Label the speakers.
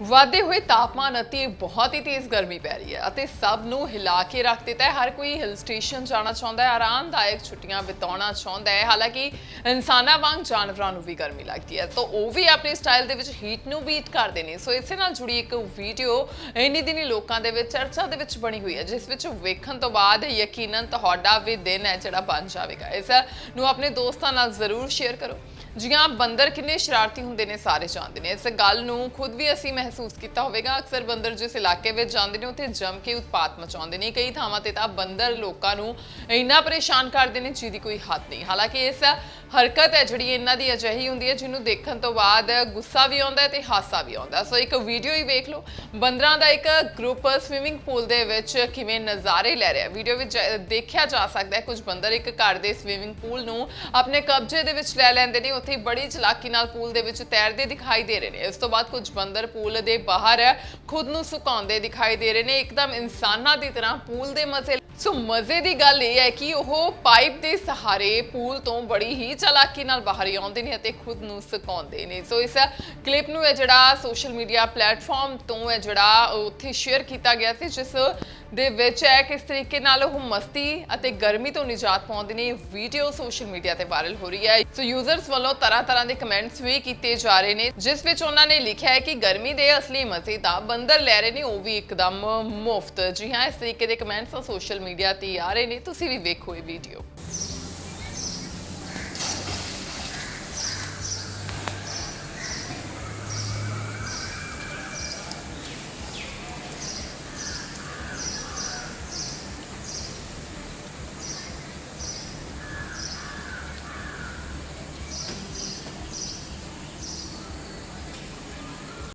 Speaker 1: ਵਾਧੇ ਹੋਏ ਤਾਪਮਾਨ ਅਤੇ ਬਹੁਤ ਹੀ ਤੇਜ਼ ਗਰਮੀ ਪੈ ਰਹੀ ਹੈ ਅਤੇ ਸਭ ਨੂੰ ਹਿਲਾ ਕੇ ਰੱਖ ਦਿੱਤਾ ਹੈ। ਹਰ ਕੋਈ ਹਿਲ ਸਟੇਸ਼ਨ ਜਾਣਾ ਚਾਹੁੰਦਾ ਹੈ, ਆਰਾਮਦਾਇਕ ਛੁੱਟੀਆਂ ਬਿਤਾਉਣਾ ਚਾਹੁੰਦਾ ਹੈ। ਹਾਲਾਂਕਿ ਇਨਸਾਨਾਂ ਵਾਂਗ ਜਾਨਵਰਾਂ ਨੂੰ ਵੀ ਗਰਮੀ ਲੱਗਦੀ ਹੈ, ਤਾਂ ਉਹ ਵੀ ਆਪਣੇ ਸਟਾਈਲ ਦੇ ਵਿੱਚ ਹੀਟ ਨੂੰ ਬੀਟ ਕਰਦੇ ਨੇ। ਸੋ ਇਸੇ ਨਾਲ ਜੁੜੀ ਇੱਕ ਵੀਡੀਓ ਇੰਨੀ ਦਿਨੀ ਲੋਕਾਂ ਦੇ ਵਿੱਚ, ਚਰਚਾ ਦੇ ਵਿੱਚ ਬਣੀ ਹੋਈ ਹੈ, ਜਿਸ ਵਿੱਚ ਵੇਖਣ ਤੋਂ ਬਾਅਦ ਯਕੀਨਨ ਤੁਹਾਡਾ ਵੀ ਦਿਨ ਹੈ ਜਿਹੜਾ ਬਣ ਜਾਵੇਗਾ। ਇਸ ਨੂੰ ਆਪਣੇ ਦੋਸਤਾਂ ਨਾਲ ਜ਼ਰੂਰ ਸ਼ੇਅਰ ਕਰੋ। ਜੀ ਬੰਦਰ ਕਿੰਨੇ ਸ਼ਰਾਰਤੀ ਹੁੰਦੇ ਨੇ, ਸਾਰੇ ਜਾਣਦੇ ਨੇ। ਇਸ ਗੱਲ ਨੂੰ ਖੁਦ ਵੀ ਅਸੀਂ ਮਹਿਸੂਸ ਕੀਤਾ ਹੋਵੇਗਾ। ਅਕਸਰ ਬੰਦਰ ਜਿਸ ਇਲਾਕੇ ਵਿੱਚ ਜਾਂਦੇ ਨੇ, ਉੱਥੇ ਜੰਮ ਕੇ ਉਤਪਾਤ ਮਚਾਉਂਦੇ ਨੇ। ਕਈ ਥਾਵਾਂ ਤੇ ਤਾਂ ਬੰਦਰ ਲੋਕਾਂ ਨੂੰ ਇੰਨਾ ਪਰੇਸ਼ਾਨ ਕਰਦੇ ਨੇ, ਜਿਹਦੀ ਕੋਈ ਹੱਦ ਨਹੀਂ। ਹਾਲਾਂਕਿ ਇਸ ਹਰਕਤ ਹੈ ਜਿਹੜੀ ਇਹਨਾਂ ਦੀ ਅਜਿਹੀ ਹੁੰਦੀ ਹੈ, ਜਿਹਨੂੰ ਦੇਖਣ ਤੋਂ ਬਾਅਦ ਗੁੱਸਾ ਵੀ ਆਉਂਦਾ ਹੈ ਤੇ ਹਾਸਾ ਵੀ ਆਉਂਦਾ ਸੋ ਇੱਕ ਵੀਡੀਓ ਹੀ ਵੇਖ ਲਓ। ਬੰਦਰਾਂ ਦਾ ਇੱਕ ਗਰੁੱਪ ਸਵਿਮਿੰਗ ਪੂਲ ਦੇ ਵਿੱਚ ਕਿਵੇਂ ਨਜ਼ਾਰੇ ਲੈ ਰਿਹਾ ਵੀਡੀਓ ਵਿੱਚ ਦੇਖਿਆ ਜਾ ਸਕਦਾ ਹੈ, ਕੁਝ ਬੰਦਰ ਇੱਕ ਘਰ ਦੇ ਸਵਿਮਿੰਗ ਪੂਲ ਨੂੰ ਆਪਣੇ ਕਬਜ਼ੇ ਦੇ ਵਿੱਚ ਲੈ ਲੈਂਦੇ ਨੇ। ਉੱਥੇ ਬੜੀ ਚਲਾਕੀ ਨਾਲ ਪੂਲ ਦੇ ਵਿੱਚ ਤੈਰਦੇ ਦਿਖਾਈ ਦੇ ਰਹੇ ਨੇ। ਇਸ ਤੋਂ ਬਾਅਦ ਕੁਝ ਬੰਦਰ ਪੂਲ ਦੇ ਬਾਹਰ ਖੁਦ ਨੂੰ ਸੁਕਾਉਂਦੇ ਦਿਖਾਈ ਦੇ ਰਹੇ ਨੇ। ਇੱਕਦਮ ਇਨਸਾਨਾਂ ਦੀ ਤਰ੍ਹਾਂ ਪੂਲ ਦੇ ਮਜ਼ੇ ਸੋ ਮਜ਼ੇ ਦੀ ਗੱਲ ਇਹ ਹੈ ਕਿ ਉਹ ਪਾਈਪ ਦੇ ਸਹਾਰੇ ਪੂਲ ਤੋਂ ਬੜੀ ਹੀ ਚਲਾਕੀ ਨਾਲ ਬਾਹਰ ਹੀ ਆਉਂਦੇ ਨੇ ਅਤੇ ਖੁਦ ਨੂੰ ਸੁਕਾਉਂਦੇ ਨੇ। ਸੋ ਇਸ ਕਲਿੱਪ ਨੂੰ ਇਹ ਜਿਹੜਾ ਸੋਸ਼ਲ ਮੀਡੀਆ ਪਲੇਟਫਾਰਮ ਤੋਂ ਇਹ ਜਿਹੜਾ ਉੱਥੇ ਸ਼ੇਅਰ ਕੀਤਾ ਗਿਆ ਸੀ, ਜਿਸ ਦੇ ਵਿੱਚ ਹੈ ਕਿਸ ਤਰੀਕੇ ਨਾਲ ਉਹ ਮਸਤੀ ਅਤੇ ਗਰਮੀ ਤੋਂ ਨਿਜਾਤ ਪਾਉਂਦੇ ਨੇ ਵੀਡੀਓ ਸੋਸ਼ਲ ਮੀਡੀਆ ਤੇ ਵਾਇਰਲ ਹੋ ਰਹੀ ਹੈ। ਸੋ ਯੂਜ਼ਰਸ ਵੱਲੋਂ ਤਰ੍ਹਾਂ ਤਰ੍ਹਾਂ ਦੇ ਕਮੈਂਟਸ ਵੀ ਕੀਤੇ ਜਾ ਰਹੇ ਨੇ, ਜਿਸ ਵਿੱਚ ਉਹਨਾਂ ਨੇ ਲਿਖਿਆ ਹੈ ਕਿ ਗਰਮੀ ਦੇ ਅਸਲੀ ਮਜ਼ੇ ਦਾ ਬੰਦਰ ਲੈ ਰਹੇ ਨੇ, ਉਹ ਵੀ ਇੱਕਦਮ ਮੁਫਤ। ਜੀ ਹਾਂ, ਇਸ ਤਰੀਕੇ ਦੇ ਕਮੈਂਟਸ ਸੋਸ਼ਲ ਮੀਡੀਆ ਤੇ ਆ ਰਹੇ ਨੇ, ਤੁਸੀਂ ਵੀ ਵੇਖੋ ਇਹ ਵੀਡੀਓ